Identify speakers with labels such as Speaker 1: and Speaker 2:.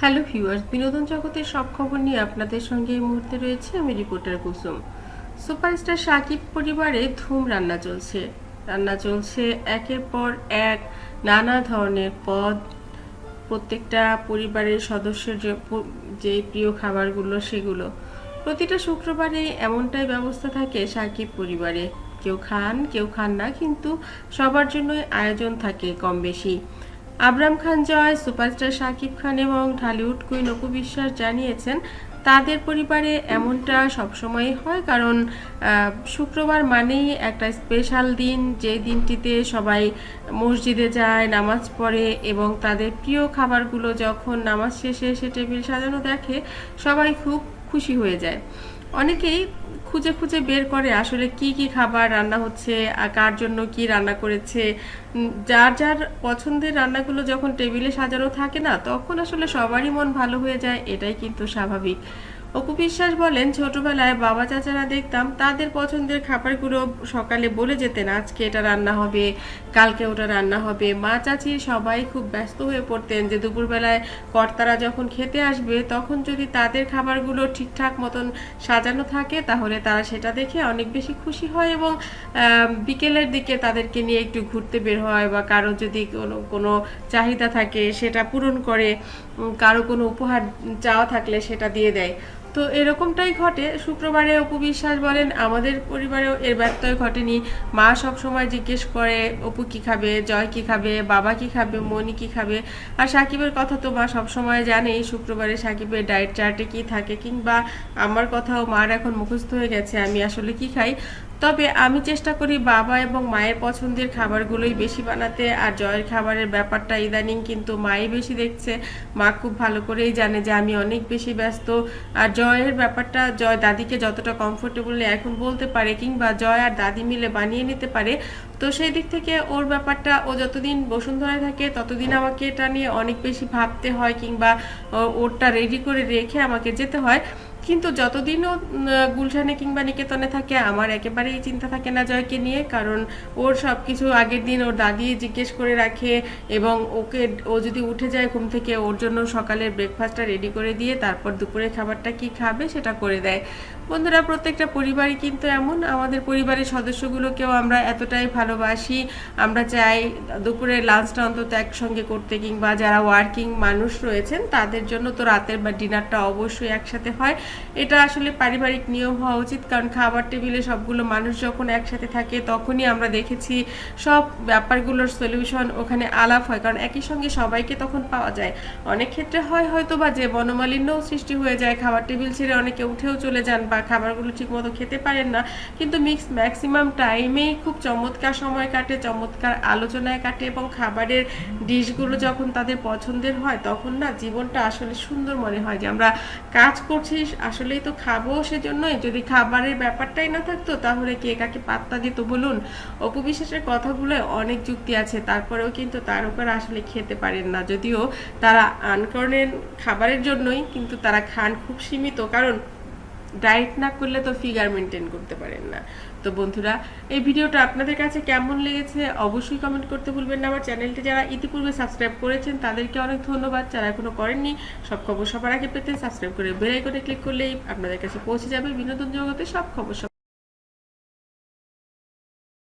Speaker 1: Hello viewers বিনোদন জগতের সব খবর নিয়ে আপনাদের সঙ্গে এই মুহূর্তে রয়েছে আমি রিপোর্টার কুসুম। সুপারস্টার সাকিব পরিবারে ধুম রান্না চলছে। রান্না চলছে একের পর এক নানা ধরনের পদ। প্রত্যেকটা পরিবারের সদস্যের যে যে প্রিয় খাবারগুলো সেগুলো। প্রতিটা শুক্রবারে এমনটাই ব্যবস্থা থাকে সাকিব পরিবারে। কেউ খান কেউ খান না, কিন্তু সবার জন্যই আয়োজন থাকে কম বেশি আবরাম খান জয়, সুপারস্টার শাকিব খান এবং ঢালিউড কুইন অপু বিশ্বাস জানিয়েছেন, তাদের পরিবারে এমনটা সবসময় হয় কারণ শুক্রবার মানেই একটা স্পেশাল দিন, যে দিনটিতে সবাই মসজিদে যায়, নামাজ পড়ে এবং তাদের প্রিয় খাবারগুলো যখন নামাজ শেষে সে টেবিল সাজানো দেখে সবাই খুব খুশি হয়ে যায়। অনেকেই খুঁজে খুঁজে বের করে আসলে কি কি খাবার রান্না হচ্ছে কার জন্য কি রান্না করেছে। যার যার পছন্দের রান্নাগুলো যখন টেবিলে সাজানো থাকে না, তখন আসলে সবারই মন ভালো হয়ে যায়, এটাই কিন্তু স্বাভাবিক। অপু বিশ্বাস বলেন, ছোটবেলায় বাবা চাচারা দেখতাম তাদের পছন্দের খাবারগুলো সকালে বলে যেতেন, আজকে এটা রান্না হবে, কালকে ওটা রান্না হবে। মা চাচি সবাই খুব ব্যস্ত হয়ে পড়তেন যে দুপুরবেলায় কর্তারা যখন খেতে আসবে, তখন যদি তাদের খাবারগুলো ঠিকঠাক মতন সাজানো থাকে, তাহলে তারা সেটা দেখে অনেক বেশি খুশি হয় এবং বিকেলের দিকে তাদেরকে নিয়ে একটু ঘুরতে বের হয় বা কারও যদি কোনো কোনো চাহিদা থাকে সেটা পূরণ করে কারও কোনো উপহার চাওয়া থাকলে সেটা দিয়ে দেয়। তো এরকমটাই ঘটে। শুক্রবারে অপু বিশ্বাস বলেন, আমাদের পরিবারেও এর ব্যত্যয় ঘটেনি। মা সব সময় জিজ্ঞেস করে, অপু কি খাবে? জয় কি খাবে? বাবা কি খাবে? মনি কি খাবে? আর সাকিবের কথা তো মা সব সময় জানেই, শুক্রবারে সাকিবের ডায়েট চার্টে কি থাকে কিংবা আমার কথাও মার এখন মুখস্থ হয়ে গেছে, আমি আসলে কি খাই? তবে আমি চেষ্টা করি বাবা এবং মায়ের পছন্দের খাবারগুলোই বেশি বানাতে, আর জয়ের খাবারের ব্যাপারটা ইদানিং কিন্তু মাই বেশি দেখছে। মা খুব ভালো করেই জানে যে আমি অনেক বেশি ব্যস্ত। আর জয়ের ব্যাপারটা, জয় দাদিকে যতটা কমফোর্টেবলি এখন বলতে পারে কিংবা জয় আর দাদি মিলে বানিয়ে নিতে পারে, তো সেই দিক থেকে ওর ব্যাপারটা, ও যতদিন বসুন্ধরায় থাকে ততদিন আমাকে এটা নিয়ে অনেক বেশি ভাবতে হয় কিংবা ওরটা রেডি করে রেখে আমাকে যেতে হয়। কিন্তু যতদিনও গুলশানে কিংবা নিকেতনে থাকে, আমার একেবারেই চিন্তা থাকে না জয়কে নিয়ে, কারণ ওর সব কিছু আগের দিন ওর দাদি জিজ্ঞেস করে রাখে এবং ওকে, ও যদি উঠে যায় ঘুম থেকে, ওর জন্য সকালের ব্রেকফাস্টটা রেডি করে দিয়ে তারপর দুপুরের খাবারটা কি খাবে সেটা করে দেয়। বন্ধুরা, প্রত্যেকটা পরিবারই কিন্তু এমন। আমাদের পরিবারের সদস্যগুলোকেও আমরা এতটাই ভালোবাসি। আমরা চাই দুপুরের লাঞ্চটা অন্তত একসঙ্গে করতে, কিংবা যারা ওয়ার্কিং মানুষ রয়েছেন, তাদের জন্য তো রাতের বা ডিনারটা অবশ্যই একসাথে হয়। এটা আসলে পারিবারিক নিয়ম হওয়া উচিত, কারণ খাবার টেবিলে সবগুলো মানুষ যখন একসাথে থাকে, তখনই আমরা দেখেছি সব ব্যাপারগুলোর সলিউশন ওখানে আলাপ হয়, কারণ একই সঙ্গে সবাইকে তখন পাওয়া যায়। অনেক ক্ষেত্রে হয় হয়তো বা যে বনমালিন্যও সৃষ্টি হয়ে যায়, খাবার টেবিল ছেড়ে অনেকে উঠেও চলে যান বা খাবারগুলো ঠিকমতো খেতে পারেন না। কিন্তু মিক্স ম্যাক্সিমাম টাইমেই খুব চমৎকার সময় কাটে, চমৎকার আলোচনায় কাটে এবং খাবারের ডিশগুলো যখন তাদের পছন্দের হয়, তখন না জীবনটা আসলে সুন্দর মনে হয় যে আমরা কাজ করছি আসলেই তো খাব সেজন্যই। যদি খাবারের ব্যাপারটাই না থাকতো, তাহলে কে কাকে পাত্তা দিত বলুন? অপু বিশ্বাসের কথাগুলো অনেক যুক্তি আছে, তারপরেও কিন্তু তার উপর আসলে খেতে পারেন না। যদিও তারা আনকরণের খাবারের জন্যই কিন্তু তারা খান খুব সীমিত। কারণ ডায়েট না করলে তো ফিগার মেনটেন করতে পারেন না। তো বন্ধুরা, এই ভিডিওটা আপনাদের কাছে কেমন লেগেছে অবশ্যই কমেন্ট করতে ভুলবেন না। আমার চ্যানেলটি যারা ইতিপূর্বে সাবস্ক্রাইব করেছেন, তাদেরকে অনেক ধন্যবাদ। যারা এখনও করেননি, সব খবর সবার আগে পেতে সাবস্ক্রাইব করে বেল আইকনে ক্লিক করলেই আপনাদের কাছে পৌঁছে যাবে। বিনোদন জগতে সব খবর